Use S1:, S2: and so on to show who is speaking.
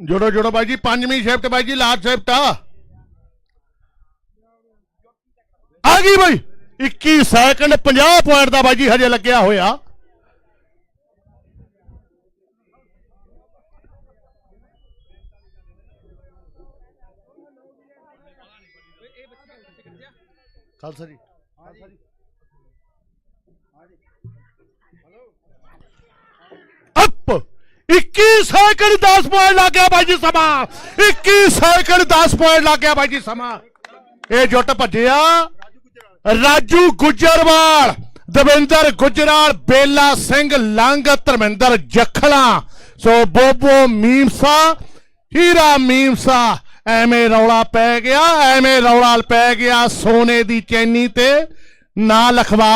S1: ਜੋੜੋ ਜੋੜੋ ਬਾਈ ਜੀ, ਪੰਜਵੀਂ ਸ਼ਿਫਟ ਬਾਈ ਜੀ ਲਾਸਟ ਸ਼ਿਫਟ ਆ ਆ ਗਈ ਬਾਈ 21 ਸੈਕਿੰਡ 50 ਪੁਆਇੰਟ ਦਾ ਬਾਈ ਜੀ ਹਜੇ ਲੱਗਿਆ ਹੋਇਆ। ਖਾਲਸਾ ਜੀ। ਅਪ! 21 ਸੈਕਿੰਡ 10 ਪੁਆਇੰਟ ਲੱਗ ਗਿਆ ਬਾਈ ਜੀ ਸਮਾਂ। 21 ਸੈਕਿੰਡ 10 ਪੁਆਇੰਟ ਲੱਗ ਗਿਆ ਬਾਈ ਜੀ ਸਮਾਂ। ਇਹ ਜੁੱਟ ਭੱਜਿਆ ਰਾਜੂ ਗੁੱਜਰਵਾਲ ਦਵਿੰਦਰ ਗੁਜਰਾਲ ਬੇਲਾ ਸਿੰਘ ਲੰਗ ਧਰਮਿੰਦਰ ਜਖਲਾ। ਸੋ ਬੋਬੋ ਮੀਮਸਾ ਹੀਰਾ ਮੀਮਸਾ ਐਵੇਂ ਰੌਲਾ ਪੈ ਗਿਆ ਐਵੇਂ ਰੌਲਾ ਪੈ ਗਿਆ ਸੋਨੇ ਦੀ ਚੈਨੀ ਤੇ ਨਾ ਲਖਵਾ